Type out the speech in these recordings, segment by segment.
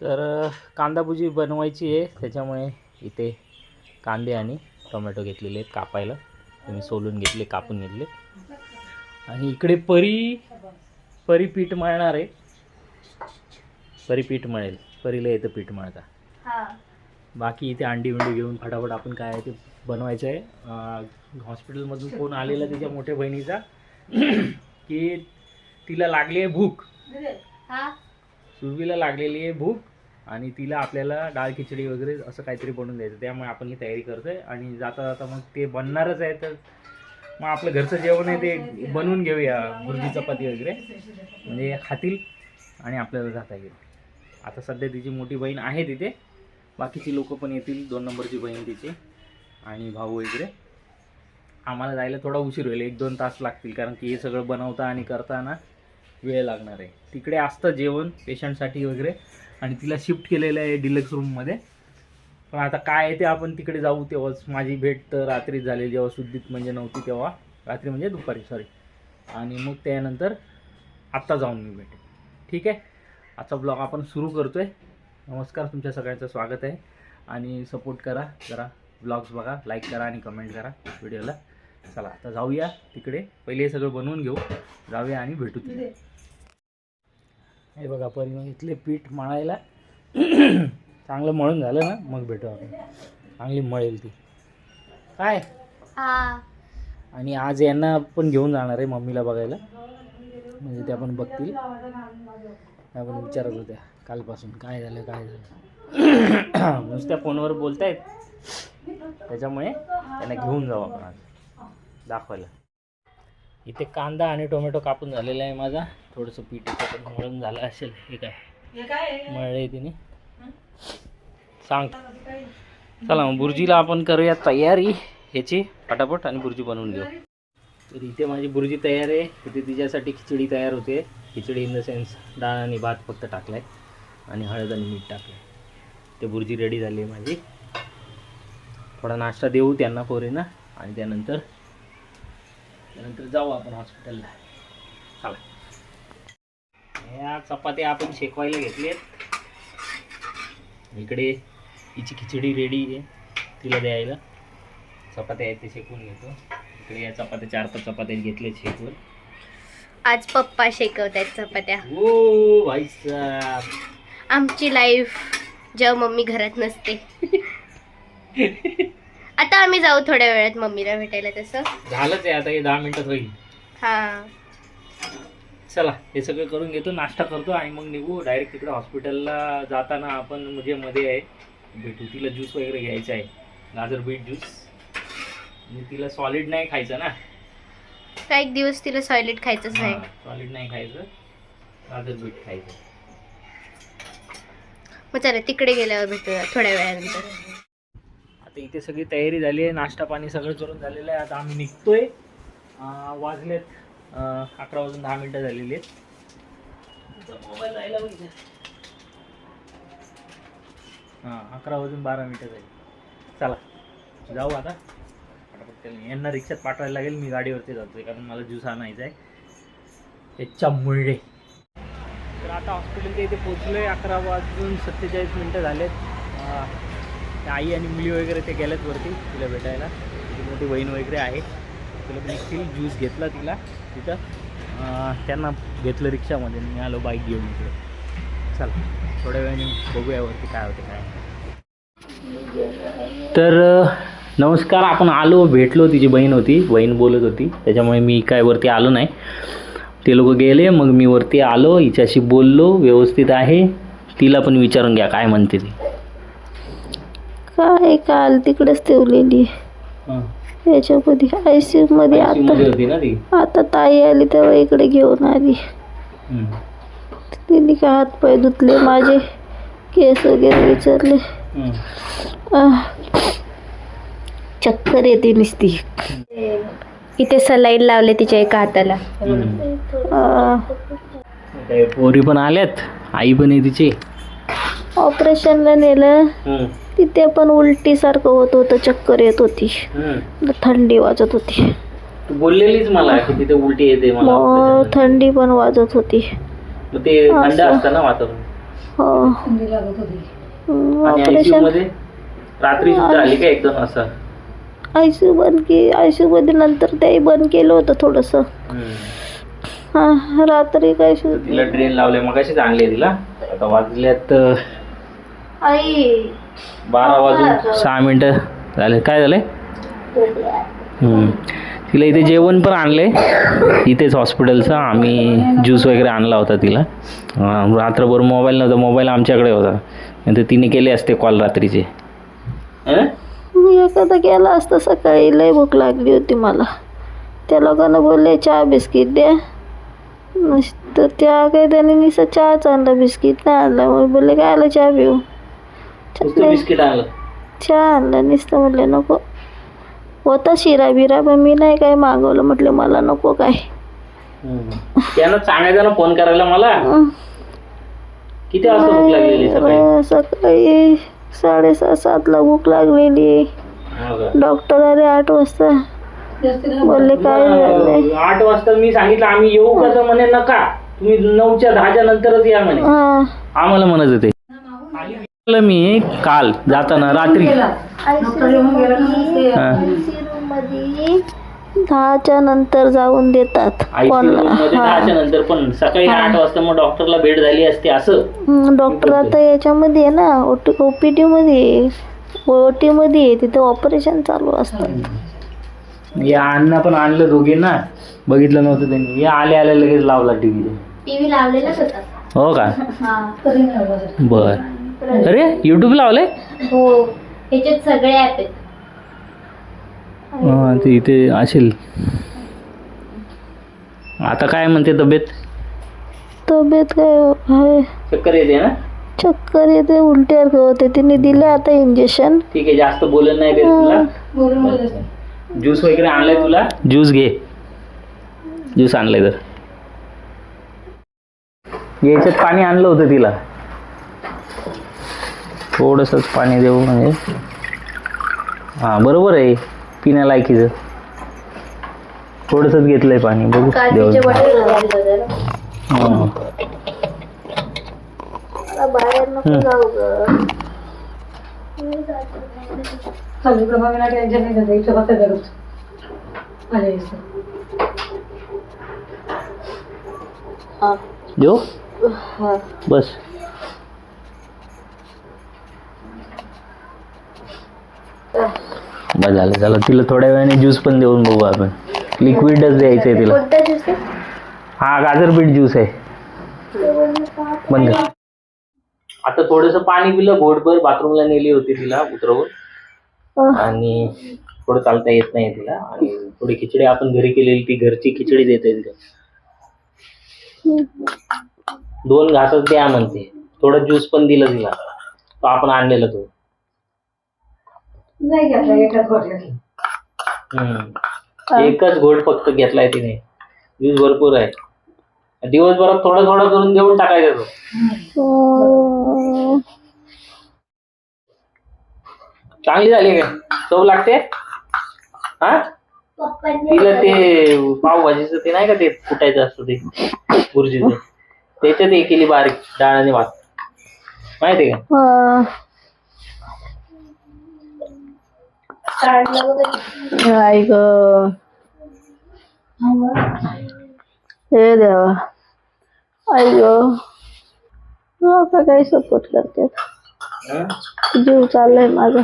तर कांदा भुजी बनवायची आहे. त्याच्यामुळे इथे कांदे आणि टोमॅटो घेतलेले आहेत कापायला. तुम्ही सोलून घेतले कापून घेतले. आणि इकडे परी परी पीठ मळणार आहे. परी पीठ मळेल. परीला येतं पीठ मळता. हा. बाकी इथे अंडी बिंडी घेऊन फटाफट आपण काय आहे ते बनवायचं आहे. हॉस्पिटलमधून फोन आलेला तिच्या मोठ्या बहिणीचा की तिला लागली आहे भूक. हा. सुरवीला लागलेली आहे भूक आणि तिला आपल्याला डाळ खिचडी वगैरे असं काहीतरी बनवून द्यायचं. त्यामुळे आपण ही तयारी करतोय आणि जाता जाता मग ते बनणारच आहे तर मग आपलं घरचं जेवण आहे ते बनवून घेऊया भुर्जी चपाती वगैरे. म्हणजे खातील आणि आपल्याला जाता येईल. आता सध्या तिची मोठी बहीण आहे तिथे. बाकीची लोक पण येतील दोन नंबरची बहीण तिची आणि भाऊ वगैरे. आम्हाला जायला थोडा उशीर होईल एक दोन तास लागतील कारण की हे सगळं बनवता आणि करताना वेळ लागणार आहे. तिकडे असतं जेवण पेशंटसाठी वगैरे. आणि तिला शिफ्ट केलेलं आहे डिलक्स रूममध्ये पण आता काय आहे ते आपण तिकडे जाऊ तेव्हाच माझी भेट तर रात्री झाली जेव्हा शुद्धीत म्हणजे नव्हती तेव्हा. रात्री म्हणजे दुपारी सॉरी आणि मग त्यानंतर आत्ता जाऊन मी भेटेन. ठीक आहे? आजचा ब्लॉग आपण सुरू करतो आहे नमस्कार तुमच्या सगळ्यांचं स्वागत आहे. आणि सपोर्ट करा. जरा ब्लॉग्स बघा लाईक करा आणि कमेंट करा व्हिडिओला चला आता जाऊया तिकडे. पहिले हे सगळं बनवून घेऊ. जाऊया आणि भेटू तिथे हे बघा परिमळ इथले पीठ मळायला. चांगलं मळून झालं ना मग भेटू आपण. चांगली मळेल ती. काय? आणि आज यांना पण घेऊन जाणार आहे मम्मीला बघायला. म्हणजे त्या पण बघतील. त्या पण विचारत होत्या कालपासून काय झालं काय झालं? नुसत्या फोनवर बोलतायत. त्याच्यामुळे त्यांना घेऊन जाऊ आपण आज. दाखवायला. इथे कांदा आणि टोमॅटो कापून झालेला आहे माझा. थोडंसं पीठ पण मळून झालं असेल. हे काय? मळले तिने. सांग. चला मग बुर्जीला आपण करूया तयारी. ह्याची फटाफट आणि बुर्जी बनवून घेऊ. तर इथे माझी बुर्जी तयार आहे. इथे तिच्यासाठी खिचडी तयार होते. खिचडी इन द सेन्स डाळ आणि भात फक्त टाकलाय आणि हळद आणि मीठ टाकलं ते बुर्जी रेडी झाली आहे माझी. थोडा नाश्ता देऊ त्यांना पोरींना आणि त्यानंतर त्यानंतर जाऊ आपण हॉस्पिटलला. चला. ह्या चपात्या आपण शेकवायला घेतलेत इकडे हिची खिचडी रेडी आहे. तिला द्यायला. चपात्या आहेत ते शेकून घेतो. इकडे या चपात्या चार पाच चपात्या घेतले शेकून. आज पप्पा शेकवतायत चपात्या. ओ भाई आमची लाईफ जेव्हा मम्मी घरात नसते. आता आम्ही जाऊ थोड्या वेळात मम्मीला भेटायला तसं. झालंच आहे आता हे दहा मिनिटात होईल. हा. चला हे सगळं करून घेतो नाश्ता करतो आणि मग निघू डायरेक्ट तिकडे हॉस्पिटलला जाताना आपण म्हणजे मध्ये आहे भेटू. तिला ज्यूस वगैरे घ्यायचा आहे. गाजर बीट ज्यूस म्हणजे तिला सॉलिड नाही खायचं ना. का एक दिवस तिला सॉलिड खायचंच नाही. सॉलिड नाही खायचं. गाजर बीट खायचं. मग चला तिकडे गेल्यावर भेटूया थोड्या वेळानंतर. आता इथे सगळी तयारी झाली आहे. नाश्ता पाणी सगळं करून झालेलं आहे. आता आम्ही निघतोय. वाजलेत अकरा वाजून दहा मिनटं झालेली आहेत. हां अकरा वाजून बारा मिनटं झाली. चला जाऊ आता. यांना रिक्षात पाठवायला लागेल. मी गाडीवरती जातोय कारण मला ज्यूस आणायचा आहे. त्याच्या मुळे तर आता हॉस्पिटलच्या इथे पोचलोय अकरा वाजून सत्तेचाळीस मिनटं झालेत. आई आणि मुली वगैरे ते गेल्यात वरती तिला भेटायला. तिची मोठी बहीण वगैरे आहे. तिला निघतील ज्यूस घेतला तिला तिथं. त्यांना घेतलं रिक्षामध्ये. मी आलो बाईक घेऊन इकडे. चला थोड्या वेळाने बघूया वरती काय होते काय तर नमस्कार आपण आलो भेटलो तिची बहीण होती. बहीण बोलत होती. त्याच्यामुळे मी काय वरती आलो नाही. ते लोक गेले मग मी वरती आलो. हिच्याशी बोललो व्यवस्थित आहे. तिला पण विचारून घ्या काय म्हणते ती. काय काल तिकडेच ठेवलेली हां याच्यामध्ये आय सी मध्ये आता आता ताई आली तेव्हा इकडे घेऊन आली हम्म. तिने का हात पाय धुतले माझे केस वगैरे विचारले हम्म. आह. चक्कर येते नुसती इथे सलाईन लावले तिच्या एका हाताला हम्म. आह. काय पोरी पण आल्यात आई पण आहे तिची ऑपरेशनला नेलं. तिथे पण उलटी सारखं होत होतं चक्कर येत होती. थंडी वाजत होती. तू बोललेलीच मला की तिथे उलटी येते मला मग operation मध्ये. थंडी पण वाजत होती. मग ते थंड असं. असतं ना वातावरण. हो. आणि ऑपरेशनमध्ये रात्री सुद्धा आली का एकदम असं आयसीयू बंद के आयसीयू मध्ये नंतर तेही बंद केलं होतं थोडंसं. हम्म. हा रात्री काय तिला ड्रेन लावले मग कशी चांगली आहे तिला. आता वाजल्यात अं, आई. बारा वाजून सहा मिनटं झाले. काय झाले? हम्म. तिला इथे जेवण पण आणले. इथेच हॉस्पिटलचं. आम्ही ज्यूस वगैरे आणला होता तिला. रात्रभर मोबाईल नव्हता. मोबाईल आमच्याकडे होता. नंतर तिने केले असते कॉल रात्रीचे. हं? मी एखादा गेला असता. सकाळी लय भूक लागली होती मला. त्या लोकांना बोलले चहा बिस्किट द्या नस- तर त्या काही त्याने नुसतं चहाच आणला बिस्किट नाही आणला. मग बोलले काय आलं चहा पिऊ नुसतं बिस्किट आणलं चहा आणला नुसतं म्हटले नको. होता शिरा बिरा पण मी नाही काय मागवलं म्हटलं मला नको काय. त्यानं सांगायचं ना फोन करायला मला. किती वाजता भूक लागलेली सकाळी? सकाळी सातला भूक लागलेली? डॉक्टर आले आठ वाजता. बोलले काय झालंय मग आठ वाजता मी सांगितलं आम्ही येऊ कसं? म्हणे नका. तुम्ही नऊच्या दहाच्या नंतरच या म्हणे. आम्हाला म्हणत होते मी काल जाताना रात्री. हा. दहाच्या नंतर जाऊन देतात नंतर पण सकाळी आठ वाजता मग डॉक्टरला भेट झाली असते असं. हं, डॉक्टर आता याच्यामध्ये आहे ना ओपीडी मध्ये ओटी मध्ये तिथे ऑपरेशन चालू असतं. या अण्णा पण आणलं दोघींना. बघितलं नव्हतं त्यांनी. या आले आले लगेच लावला टीव्ही टीव्ही लावलेलाच होता. हो का? हा. बर. अरे युट्यूब लावले हो ह्याच्यात सगळे ऍप आहेत. हा, ते इथे असेल. आता काय म्हणते तब्येत? तब्येत काय आहे चक्कर येते ना? चक्कर येते उलट्यासारखं होते? तिने दिलं आता इंजेक्शन ठीक आहे जास्त बोलत नाही तुला. ज्यूस वगैरे आणलाय तुला? ज्यूस घे. ज्यूस आणलाय तर. याच्यात पाणी आणलं होतं तिला. थोडंसंच पाणी देऊ म्हणजे. हां बरोबर आहे. पिण्यालायकीचं. थोडंसंच घेतलंय पाणी बघू. देऊ हां. हं. हा. देऊ. बस. बस झालं झालं तिला थोड्या वेळाने ज्यूस पण देऊन बघू आपण. लिक्विडच द्यायचं आहे तिला. कोणता ज्यूस आहे? हा गाजर बीट ज्यूस आहे. बंद. कर. आता थोडस पाणी पिलं घोटभर बाथरूमला नेली होती तिला उतरवून. आणि थोडं चालता येत नाही तिला. आणि थोडी खिचडी आपण घरी केलेली ती घरची खिचडी देते तिला. दोन घासच द्या म्हणते. थोडं ज्यूस पण दिलं तिला. तो आपण आणलेला तो. हम्म. एकच घोट फक्त घेतलाय तिने. ज्यूस भरपूर आहे. दिवसभरात थोडं थोडं करून देऊन टाकायचं तो. हं. चांगली झाली काय चव लागते? हा? तिला ते पावभाजीचं ते नाही का ते कुटायचं असतं ते? बुर्जीचं. त्याच्यात हे केली बारीक डाळ आणि भात. माहिती आहे का? हा. आई ग. हे देवा. आई ग. का काही सपोर्ट करतात? हं? जीव चाललाय माझा.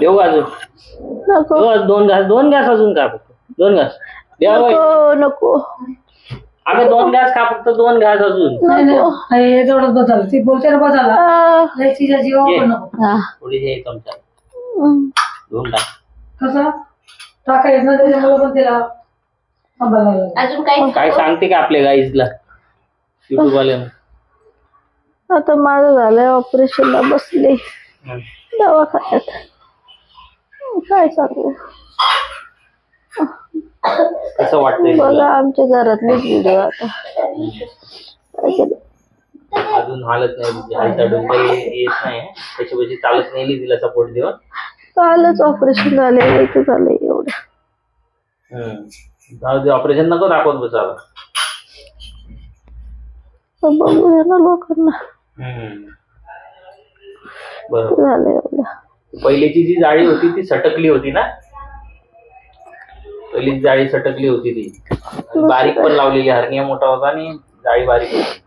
देऊ अजून? नको. देऊ दोन घास दोन घास अजून का? दोन घास. द्या बाई. नको नको. अगं दोन घास खा फक्त दोन घास अजून. नको. तेवढंच बदल ती बोलते ना बदल आ, तिच्या जीवावर ये. पण नको. हा. थोडी हे चमचा. हं. दोन टाक कसं? टाका येत नाही त्याच्यामुळे पण तिला थांबायला लागलं. अजून काही काय सांगते का आपल्या गाईजला? युट्यूब वाल्यानं आता माझं झालंय ऑपरेशनला बसले. दवाखान्यात. काय सांगू? कसं वाटतंय तुला? आमच्या घरातले व्हिडिओ आता? अजून हालत नाही हालचाल डोकं ये- येत नाही. त्याच्यापाशी चालत नेली तिला सपोर्ट देऊन. कालच ऑपरेशन झालंय इथं झालंय एवढं. ऑपरेशन नको दाखवत बसावं बघू दे ना लोकांना. बरोबर झालं एवढं. पहिलीची जी जाळी होती ती सटकली होती ना? पहिली जाळी सटकली होती ती. बारीक पण लावलेली हरनिया मोठा होता आणि जाळी बारीक होती.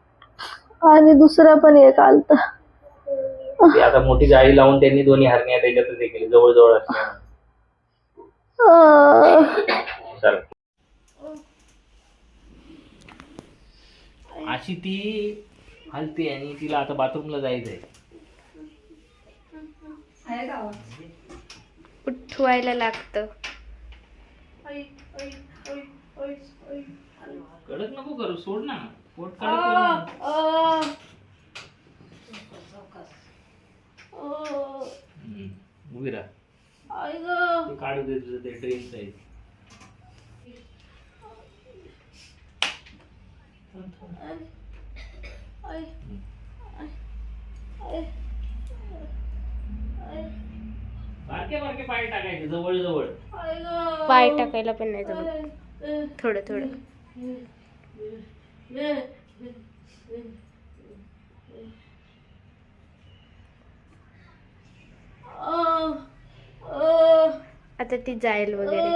आणि दुसरा पण एक आलता. ती आता मोठी जाळी लावून त्यांनी दोन्ही हरनिया त्याच्यातच हे केली जवळ जवळ असल्यामुळे अं, अशी ती हलते आणि तिला आता बाथरूमला जायचंय. आहे का आवाज उठवायला लागतं. कडक नको करू सोड ना. पोट कडक करू. नको. हम्म, उभी राहा. ते काढू दे तुझं ते ड्रेस आहे बारके बारके पाय टाकायचे जवळ जवळ पाय टाकायला पण नाही जमत. थोडं थोडं. आता ती जाईल वगैरे.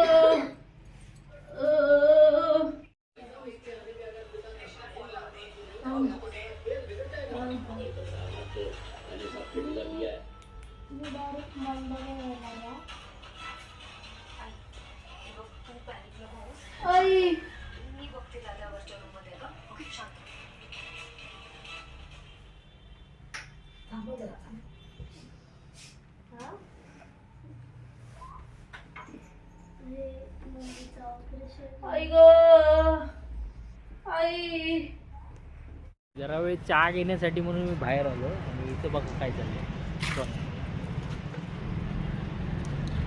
जरा वेळ चहा घेण्यासाठी म्हणून मी बाहेर आलो. आणि इथं बघ काय चाललंय.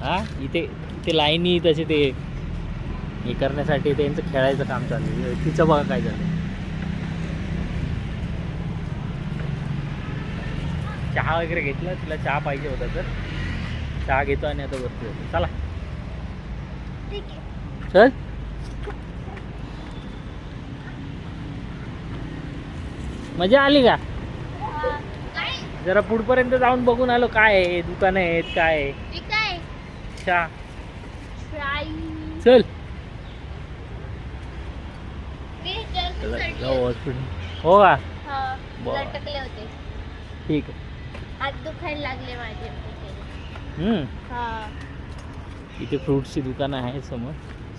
हा? इथे इथे लाईनी तसे ते हे करण्यासाठी त्यांचं खेळायचं काम चालू आहे. तिचं बघा काय झालं चहा वगैरे घेतला तिला चहा पाहिजे होता तर. चहा घेतो आणि आता होतो चला. चल. मजा आली का? जरा पुढपर्यंत जाऊन बघून आलो काय आहे दुकानं आहेत काय आहे. चहा चल. हो का. लटकले होते. ठीक आहे. हात दुखायला लागले माझे हम्म. हा. इथे फ्रुट्सची दुकानं आहे समोर.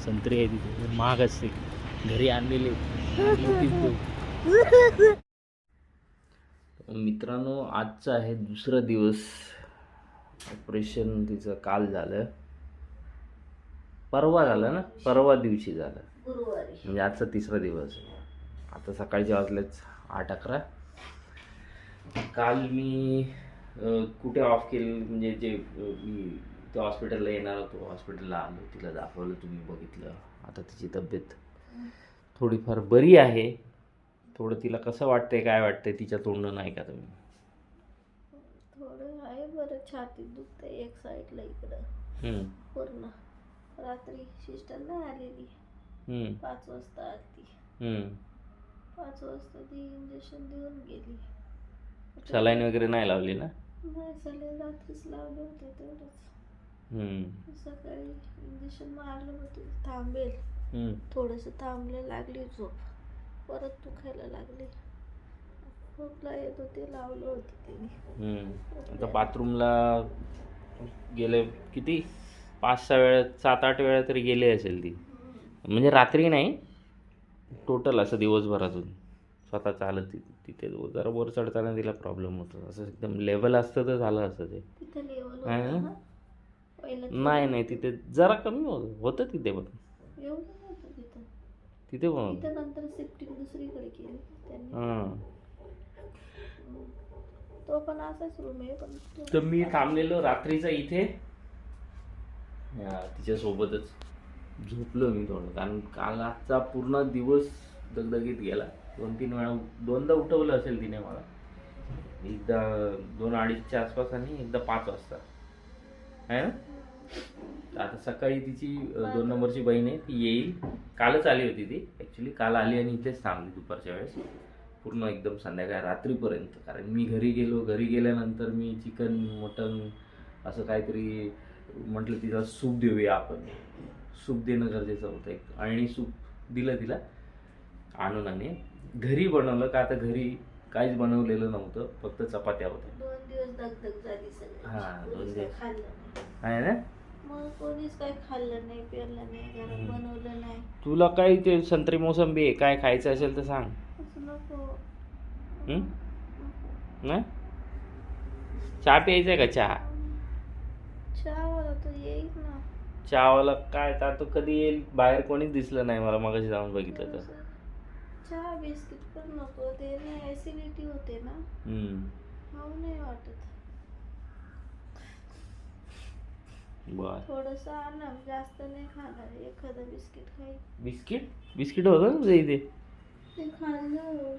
संत्री आहे तिथे. महाग असते. घरी आणलेले. मित्रांनो आजचा आहे दुसरा दिवस. ऑपरेशन तिचं काल झालं. परवा झालं ना? परवा दिवशी झालं. म्हणजे आजचा तिसरा दिवस आता सकाळचे वाजलेच आठ अकरा. काल मी कुठे ऑफ केलं? म्हणजे जे मी त्या हॉस्पिटलला येणार होतो. हॉस्पिटलला आलो. तिला दाखवलं तुम्ही बघितलं. आता तिची तब्येत थोडीफार बरी आहे. थोडं तिला कसं वाटतंय काय वाटतंय तिच्या तोंडनं नाही का तुम्ही. छातीत दुखतंय एक साईडला इकडं. पूर्ण. रात्री सिस्टर नाही आलेली पाच वाजता आली. पाच वाजता ती इंजेक्शन देऊन गेली. सलाईन वगैरे नाही लावली ना? नाही झाले रात्रीच लावले होते तेवढंच. सकाळी इंजेक्शन मारलं होते थांबेल. थोडंसं थांबले लागली झोप. परत दुखायला लागली. खोकला येत होते लावलं होते तिने हम्म. आता बाथरूमला गेले किती? पाच सहा वेळा सात आठ वेळा तरी गेले असेल ती. म्हणजे रात्री नाही टोटल असं दिवसभरातून स्वतः चालत ति- तिथे जरा वर चढताना तिला प्रॉब्लेम होतो. असं एकदम लेवल असतं तर झालं असतं ते. तिथं लेवल हा? होतं ना? पहिलं नाही नाही तिथे जरा कमी होतं होतं तिथे पण. एवढं नव्हतं तिथं. तिथे पण होतं. तिथं नंतर शिफ्टिंग दुसरीकडे केली. त्यांनी. हां. तो पण असाच रूम आहे पण तर मी थांबलेलो रात्रीचा इथे. या, तिच्यासोबतच. झोपलो मी थोडं कारण काल आजचा पूर्ण दिवस दगदगीत गेला. दोन तीन वेळा दोनदा उठवलं असेल तिने मला. एकदा दोन अडीचच्या आसपास आणि एकदा पाच वाजता. आहे ना? आता सकाळी तिची दोन नंबरची बहीण आहे ती येईल. कालच आली होती ती. ॲक्च्युली काल आली आणि इथेच थांबली दुपारच्या वेळेस. पूर्ण एकदम संध्याकाळ रात्रीपर्यंत. कारण मी घरी गेलो घरी गेल्यानंतर मी चिकन मटन असं काहीतरी म्हटलं तिला सूप देऊया आपण. सूप देणं गरजेचं होतं एक. आणि सूप दिलं तिला आणून आणि घरी बनवलं. का आता घरी काहीच बनवलेलं नव्हतं फक्त चपात्या होत्या. हा, दोन दिवस. काही आहे ना? काही तुला काय ते संत्री मोसंबी आहे काय खायचं असेल तर सांग. असं नको. हं? ना चहा प्यायचा का चहा? चहावाला काय? तर तो कधी येईल? बाहेर कोणीच दिसलं नाही मला मगाशी जाऊन बघितलं तर. चहा बिस्किट पण नको. ते नाही ऍसिडिटी होते ना. खाऊ नाही वाटत. बर. थोडस आणा जास्त नाही खाणार. एखादं बिस्किट खाईल बिस्किट? बिस्किट होतं ना तुझ्या इथे?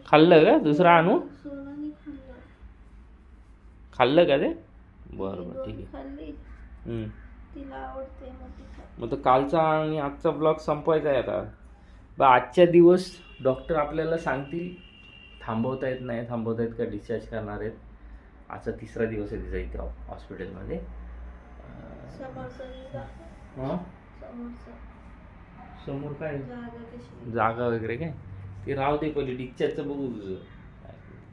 खाल्लं का? दुसरं आणू? खाल्लं. खाल्लं का ते? बरं बरं ठीक आहे. मग ती खाते. मग तो कालचा आणि आजचा ब्लॉग संपवायचा आहे आता. बा आजच्या दिवस डॉक्टर आपल्याला सांगतील थांबवता येत नाही थांबवता येत का? डिस्चार्ज करणार आहेत. आजचा तिसरा दिवस आहे तिचा इथे हॉस्पिटलमध्ये. समोर काय? जागा वगैरे काय? ते राहू दे पहिले डिक्चरचं बघू तुझं.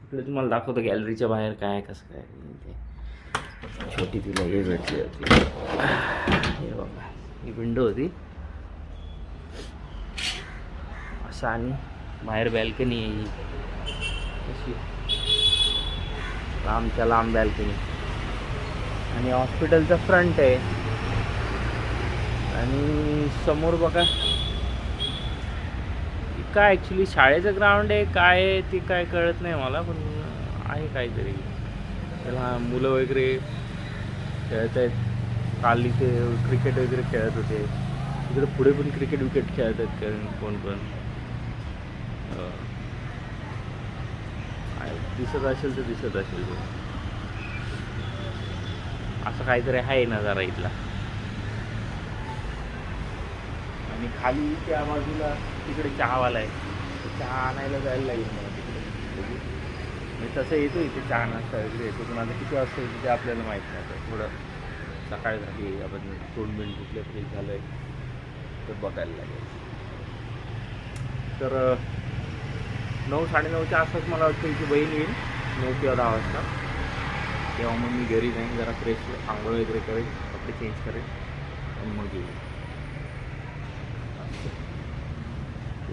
तिकडे तुम्हाला दाखवतो गॅलरीच्या बाहेर काय कसं काय. ते छोटी तिला हे भेटली होती. हे बघा ही विंडो होती. असं आणि बाहेर बॅल्कनी आहे कशी? अशी लांबच्या लांब बॅल्कनी आणि हॉस्पिटलचा फ्रंट आहे. आणि समोर बघा काय ॲक्च्युली शाळेचं ग्राउंड आहे काय आहे ते काय कळत नाही मला पण आहे काहीतरी. त्याला मुलं वगैरे खेळत आहेत. काल इथे क्रिकेट वगैरे खेळत होते. तिकडे पुढे पण क्रिकेट विकेट खेळत आहेत कारण कोण पण. दिसत असेल तर दिसत असेल. असं काहीतरी आहे नजारा इथला. आणि खाली त्या बाजूला तिकडे चहावाला आहे. चहा आणायला जायला लागेल मला तिकडे. म्हणजे तसं येतो इथे चहा नाश्ता वगैरे येतो पण आता किती वाजता येतो ते आपल्याला माहीत नाही आता. थोडं सकाळ झाली आपण तोंड बिंड कुठल्या फ्रेश झालं आहे तर बघायला लागेल. तर नऊ साडेनऊच्या आसपास मला वाटतं इथे बहीण येईल नऊ किंवा दहा वाजता. तेव्हा मग मी घरी जाईन जरा फ्रेश आंघोळ वगैरे करेन कपडे चेंज करेन आणि मग येईल.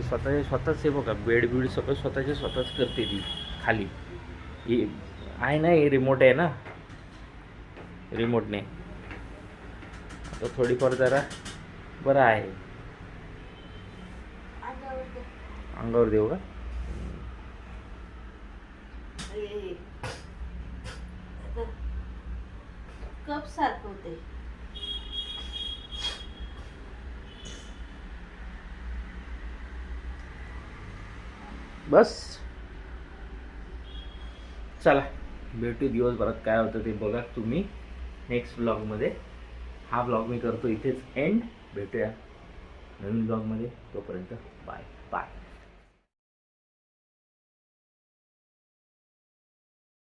स्वतःचे स्वतःच हे बघा बेड बीड सगळं स्वतःचे स्वतःच करते ती खाली. ही आहे ना हे रिमोट आहे ना? रिमोटने आता थोडीफार जरा बरं आहे. अंगावर देऊ का? कप सारखं होते बस. चला भेटू दिवसभरात काय होतं ते बघा तुम्ही नेक्स्ट ब्लॉगमध्ये हा ब्लॉग मी करतो इथेच एंड भेटूया नवीन ब्लॉगमध्ये तोपर्यंत बाय बाय